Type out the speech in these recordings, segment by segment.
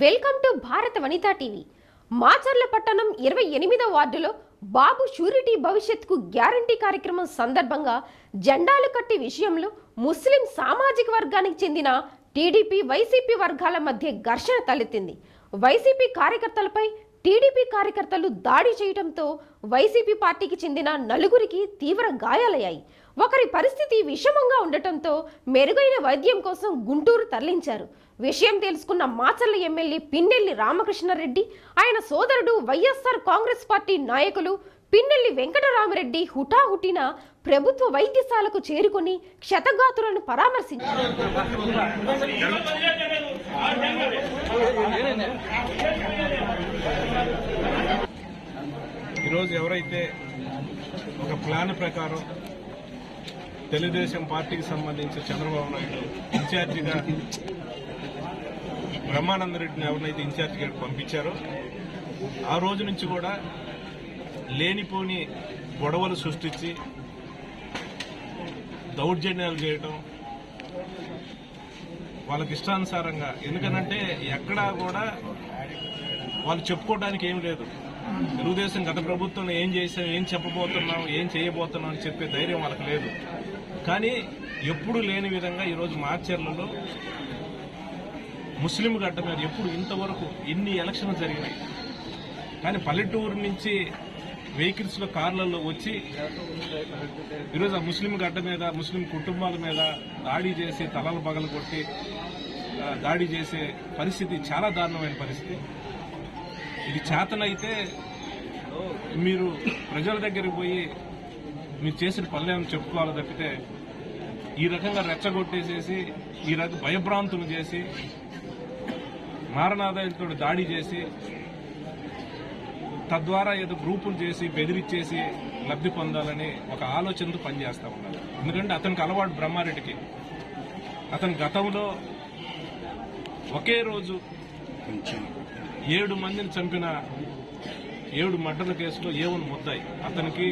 Welcome to భారత Vanitha TV. Macherla పట్టణం ఇరవై ఎనిమిదో వార్డులో బాబు షూరిటీ భవిష్యత్కు గ్యారంటీ కార్యక్రమం సందర్భంగా జెండాలు కట్టి విషయంలో ముస్లిం సామాజిక వర్గానికి చెందిన టీడీపీ వైసీపీ వర్గాల మధ్య ఘర్షణ తలెత్తింది. వైసీపీ కార్యకర్తలపై టీడీపీ కార్యకర్తలు దాడి చేయడంతో వైసీపీ పార్టీకి చెందిన నలుగురికి తీవ్ర గాయాలయ్యాయి. ఒకరి పరిస్థితి విషమంగా ఉండటంతో మెరుగైన వైద్యం కోసం గుంటూరు తరలించారు. విషయం తెలుసుకున్న మాచర్ల ఎమ్మెల్యే పిన్నెల్లి రామకృష్ణారెడ్డి ఆయన సోదరుడు వైఎస్ఆర్ కాంగ్రెస్ పార్టీ నాయకులు పిన్నెల్లి వెంకటరామరెడ్డి హుటాహుటిన ప్రభుత్వ వైద్యశాలకు చేరుకుని క్షతగాతులను పరామర్శించారు. ఈరోజు ఎవరైతే ఒక ప్లాన్ ప్రకారం తెలుగుదేశం పార్టీకి సంబంధించి చంద్రబాబు నాయుడు ఇన్ఛార్జిగా బ్రహ్మానందరెడ్డిని ఎవరినైతే ఇన్ఛార్జిగా పంపించారో ఆ రోజు నుంచి కూడా లేనిపోని గొడవలు సృష్టించి దౌర్జన్యాలు చేయటం వాళ్ళకి ఇష్టానుసారంగా ఎందుకనంటే ఎక్కడా కూడా వాళ్ళు చెప్పుకోవడానికి ఏం లేదు. తెలుగుదేశం గత ప్రభుత్వంలో ఏం చేసాం ఏం చెప్పబోతున్నాం ఏం చేయబోతున్నాం అని చెప్పే ధైర్యం వాళ్ళకి లేదు. కానీ ఎప్పుడూ లేని విధంగా ఈరోజు మార్చర్లలో ముస్లిం గడ్డ మీద ఎప్పుడు ఇంతవరకు ఎన్ని ఎలక్షన్లు జరిగినాయి. కానీ పల్లెటూరు నుంచి వెహికల్స్లో కార్లలో వచ్చి ఈరోజు ఆ ముస్లిం గడ్డ మీద ముస్లిం కుటుంబాల మీద దాడి చేసి తలలు పగలు కొట్టి దాడి చేసే పరిస్థితి చాలా దారుణమైన పరిస్థితి. ఇది చేతనైతే మీరు ప్రజల దగ్గరికి పోయి మీరు చేసిన పనులేమని చెప్పుకోవాలి తప్పితే ఈ రకంగా రెచ్చగొట్టేసేసి ఈ రకం భయభ్రాంతులు చేసి మారణాదాయంతో దాడి చేసి తద్వారా ఏదో గ్రూపులు చేసి బెదిరిచ్చేసి లబ్ధి పొందాలని ఒక ఆలోచనతో పనిచేస్తా ఉన్నారు. ఎందుకంటే అతనికి అలవాటు బ్రహ్మారెడ్డికి. అతని గతంలో ఒకే రోజు ఏడు మందిని చంపిన ఏడు మర్డర్ల కేసులో ఏవన్ ముద్దాయి. అతనికి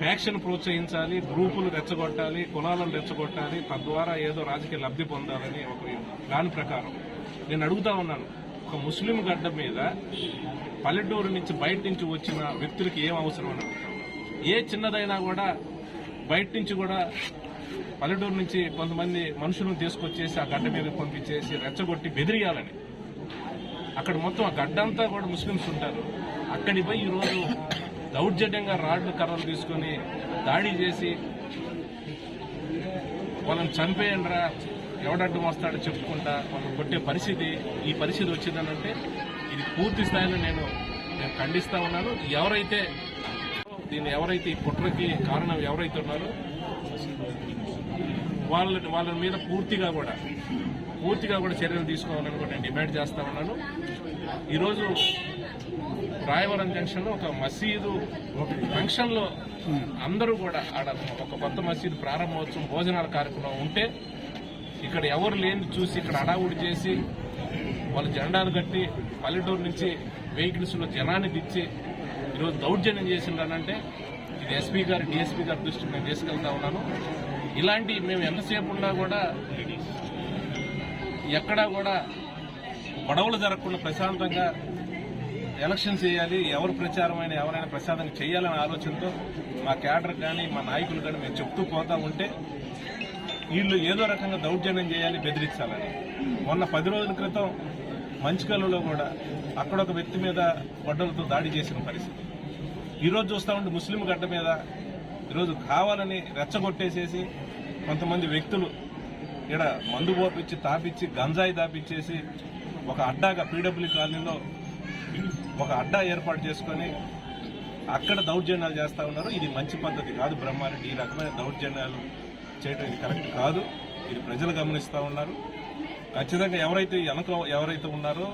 ఫ్యాక్షన్ ప్రోత్సహించాలి గ్రూపులు రెచ్చగొట్టాలి కులాలను రెచ్చగొట్టాలి తద్వారా ఏదో రాజకీయ లబ్ధి పొందాలని ఒక దాని ప్రకారం. నేను అడుగుతా ఉన్నాను ఒక ముస్లిం గడ్డ మీద పల్లెటూరు నుంచి బయట నుంచి వచ్చిన వ్యక్తులకి ఏం అవసరం అని ఏ చిన్నదైనా కూడా బయట నుంచి కూడా పల్లెటూరు నుంచి కొంతమంది మనుషులను తీసుకొచ్చేసి ఆ గడ్డ మీద పంపించేసి రెచ్చగొట్టి బెదిరియాలని. అక్కడ మొత్తం ఆ గడ్డంతా కూడా ముస్లిమ్స్ ఉంటారు. అక్కడి పోయి ఈరోజు దౌర్జన్యంగా రాడ్లు కర్రలు తీసుకొని దాడి చేసి వాళ్ళని చంపేయండిరా ఎవడడ్డం వస్తాడో చెప్పుకుంటా వాళ్ళని కొట్టే పరిస్థితి ఈ పరిస్థితి వచ్చిందనంటే ఇది పూర్తి స్థాయిలో నేను నేను ఖండిస్తా ఉన్నాను. ఎవరైతే దీన్ని ఎవరైతే ఈ కుట్రకి కారణం ఎవరైతే ఉన్నారో వాళ్ళ వాళ్ళ మీద పూర్తిగా కూడా పూర్తిగా కూడా చర్యలు తీసుకోవాలని కూడా నేను డిమాండ్ చేస్తా ఉన్నాను. ఈరోజు రాయవరం జంక్షన్లో ఒక మసీదు ఒక లో అందరూ కూడా ఆడ ఒక కొత్త మసీదు ప్రారంభోత్సవం భోజనాల కార్యక్రమం ఉంటే ఇక్కడ ఎవరు లేని చూసి ఇక్కడ అడావుడి చేసి వాళ్ళు జెండాలు కట్టి పల్లెటూరు నుంచి వెహికల్స్లో జనాన్ని తెచ్చి ఈరోజు దౌర్జన్యం చేసిండనంటే ఇది ఎస్పీ గారు డిఎస్పీ గారి దృష్టికి నేను తీసుకెళ్తా ఉన్నాను. ఇలాంటి మేము ఎంతసేపు ఉన్నా కూడా ఎక్కడా కూడా గొడవలు జరగకుండా ప్రశాంతంగా ఎలక్షన్ చేయాలి ఎవరు ప్రచారమైన ఎవరైనా ప్రసాదం చేయాలనే ఆలోచనతో మా క్యాడర్ కానీ మా నాయకులు కానీ మేము చెప్తూ పోతా ఉంటే వీళ్ళు ఏదో రకంగా దౌర్జన్యం చేయాలి బెదిరించాలని. మొన్న పది రోజుల క్రితం మంచికల్లులో కూడా అక్కడ ఒక వ్యక్తి మీద గొడ్డలతో దాడి చేసిన పరిస్థితి. ఈరోజు చూస్తా ఉంటే ముస్లిం గడ్డ మీద ఈరోజు కావాలని రెచ్చగొట్టేసేసి కొంతమంది వ్యక్తులు ఇక్కడ మందు పోపించి తాపించి గంజాయి తాపించేసి ఒక అడ్డాగా పీడబ్ల్యూ కాలనీలో ఒక అడ్డా ఏర్పాటు చేసుకొని అక్కడ దౌర్జన్యాలు చేస్తా ఉన్నారు. ఇది మంచి పద్ధతి కాదు బ్రహ్మారెడ్డి. ఈ రకమైన దౌర్జన్యాలు చేయడం ఇది కరెక్ట్ కాదు. ఇది ప్రజలు గమనిస్తూ ఉన్నారు. ఖచ్చితంగా ఎవరైతే వెనక ఎవరైతే ఉన్నారో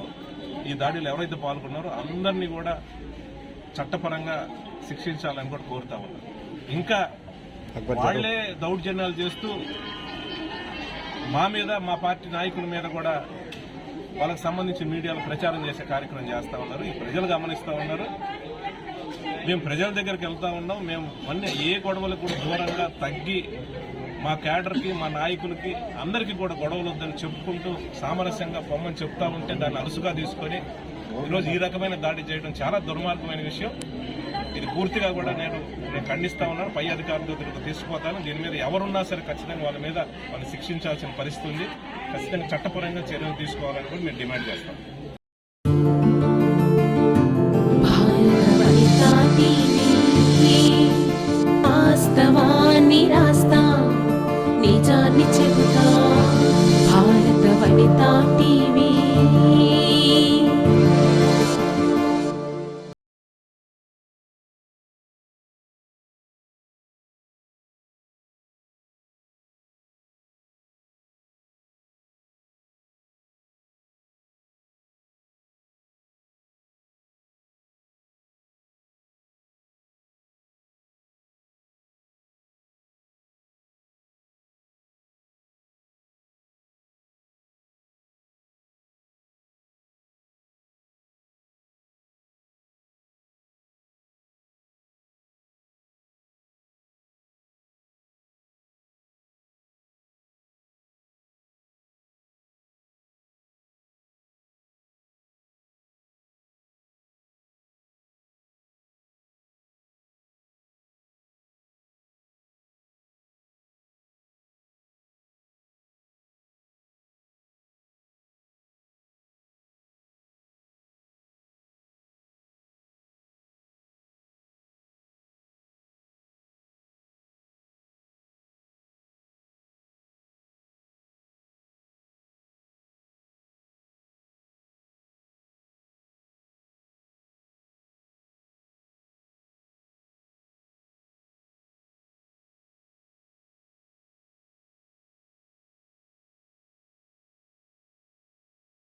ఈ దాడిలో ఎవరైతే పాల్గొన్నారో అందరినీ కూడా చట్టపరంగా శిక్షించాలని కూడా కోరుతా ఉన్నారు. ఇంకా వాళ్ళే దౌర్జన్యాలు చేస్తూ మా మీద మా పార్టీ నాయకుల మీద కూడా వాళ్ళకి సంబంధించి మీడియాలో ప్రచారం చేసే కార్యక్రమం చేస్తా ఉన్నారు. ఈ ప్రజలు గమనిస్తూ ఉన్నారు. మేము ప్రజల దగ్గరికి వెళ్తూ ఉన్నాం. మేము మొన్న ఏ గొడవలు కూడా దూరంగా తగ్గి మా క్యాడర్కి మా నాయకులకి అందరికీ కూడా గొడవలు వద్దని చెప్పుకుంటూ సామరస్యంగా పొమ్మని చెప్తా ఉంటే దాన్ని అరుసుగా తీసుకొని ఈరోజు ఈ రకమైన దాడి చేయడం చాలా దుర్మార్గమైన విషయం. ఇది పూర్తిగా కూడా నేను నేను ఖండిస్తా ఉన్నాను పై అధికారులతో దీనికి తీసుకుపోతాను. దీని మీద ఎవరున్నా సరే ఖచ్చితంగా వాళ్ళ మీద వాళ్ళు శిక్షించాల్సిన పరిస్థితి ఉంది. ఖచ్చితంగా చట్టపరంగా చర్యలు తీసుకోవాలని కూడా మేము డిమాండ్ చేస్తాం చెబుతా. భారత వనితా